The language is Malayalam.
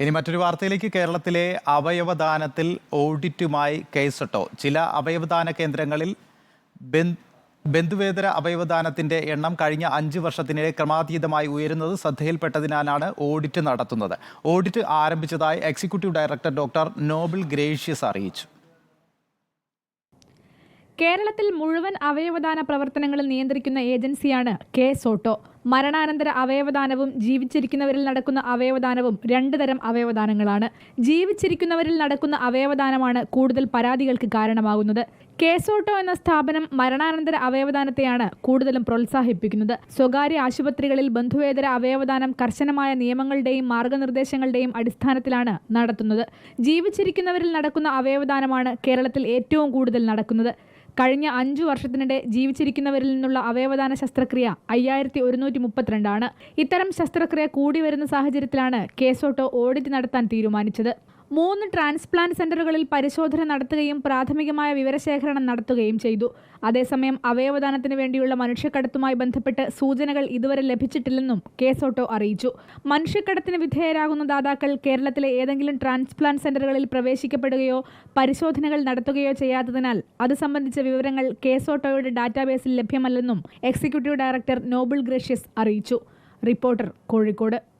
ഇനി മറ്റൊരു വാർത്തയിലേക്ക് കേരളത്തിലെ അവയവദാനത്തിൽ ഓഡിറ്റുമായി കേസട്ടോ. ചില അവയവദാന കേന്ദ്രങ്ങളിൽ ബന്ധ- ബന്ധുവേതര അവയവദാനത്തിന്റെ എണ്ണം കഴിഞ്ഞ അഞ്ച് വർഷത്തിനിടെ ക്രമാതീതമായി ഉയരുന്നത് ശ്രദ്ധയിൽപ്പെട്ടതിനാലാണ് ഓഡിറ്റ് നടത്തുന്നത്. ഓഡിറ്റ് ആരംഭിച്ചതായി executive director doctor Noble Gracious അറിയിച്ചു. കേരളത്തിൽ മുഴുവൻ അവയവദാന പ്രവർത്തനങ്ങളും നിയന്ത്രിക്കുന്ന ഏജൻസിയാണ് കെ സോട്ടോ. മരണാനന്തര അവയവദാനവും ജീവിച്ചിരിക്കുന്നവരിൽ നടക്കുന്ന അവയവദാനവും രണ്ട് തരം അവയവദാനങ്ങളാണ്. ജീവിച്ചിരിക്കുന്നവരിൽ നടക്കുന്ന അവയവദാനമാണ് കൂടുതൽ പരാതികൾക്ക് കാരണമാകുന്നത്. കേസോട്ടോ എന്ന സ്ഥാപനം മരണാനന്തര അവയവദാനത്തെയാണ് കൂടുതലും പ്രോത്സാഹിപ്പിക്കുന്നത്. സ്വകാര്യ ആശുപത്രികളിൽ ബന്ധുവേതര അവയവദാനം കർശനമായ നിയമങ്ങളുടെയും മാർഗനിർദ്ദേശങ്ങളുടെയും അടിസ്ഥാനത്തിലാണ് നടത്തുന്നത്. ജീവിച്ചിരിക്കുന്നവരിൽ നടക്കുന്ന അവയവദാനമാണ് കേരളത്തിൽ ഏറ്റവും കൂടുതൽ നടക്കുന്നത്. കഴിഞ്ഞ അഞ്ചു വർഷത്തിനിടെ ജീവിച്ചിരിക്കുന്നവരിൽ നിന്നുള്ള അവയവദാന ശസ്ത്രക്രിയ അയ്യായിരത്തി ഒരുന്നൂറ്റി മുപ്പത്തിരണ്ടാണ് ഇത്തരം ശസ്ത്രക്രിയ കൂടി വരുന്ന സാഹചര്യത്തിലാണ് കേസോട്ടോ ഓഡിറ്റ് നടത്താൻ തീരുമാനിച്ചത്. മൂന്ന് ട്രാൻസ്പ്ലാന്റ് സെന്ററുകളിൽ പരിശോധന നടത്തുകയും പ്രാഥമികമായ വിവരശേഖരണം നടത്തുകയും ചെയ്തു. അതേസമയം അവയവദാനത്തിന് വേണ്ടിയുള്ള മനുഷ്യക്കടത്തുമായി ബന്ധപ്പെട്ട് സൂചനകൾ ഇതുവരെ ലഭിച്ചിട്ടില്ലെന്നും കേസോട്ടോ അറിയിച്ചു. മനുഷ്യക്കടത്തിന് വിധേയരാകുന്ന ദാതാക്കൾ കേരളത്തിലെ ഏതെങ്കിലും ട്രാൻസ്പ്ലാന്റ് സെന്ററുകളിൽ പ്രവേശിക്കപ്പെടുകയോ പരിശോധനകൾ നടത്തുകയോ ചെയ്യാത്തതിനാൽ അത് സംബന്ധിച്ച വിവരങ്ങൾ കേസോട്ടോയുടെ ഡാറ്റാബേസിൽ ലഭ്യമല്ലെന്നും എക്സിക്യൂട്ടീവ് ഡയറക്ടർ നോബിൾ ഗ്രഷ്യസ് അറിയിച്ചു. റിപ്പോർട്ടർ കോഴിക്കോട്.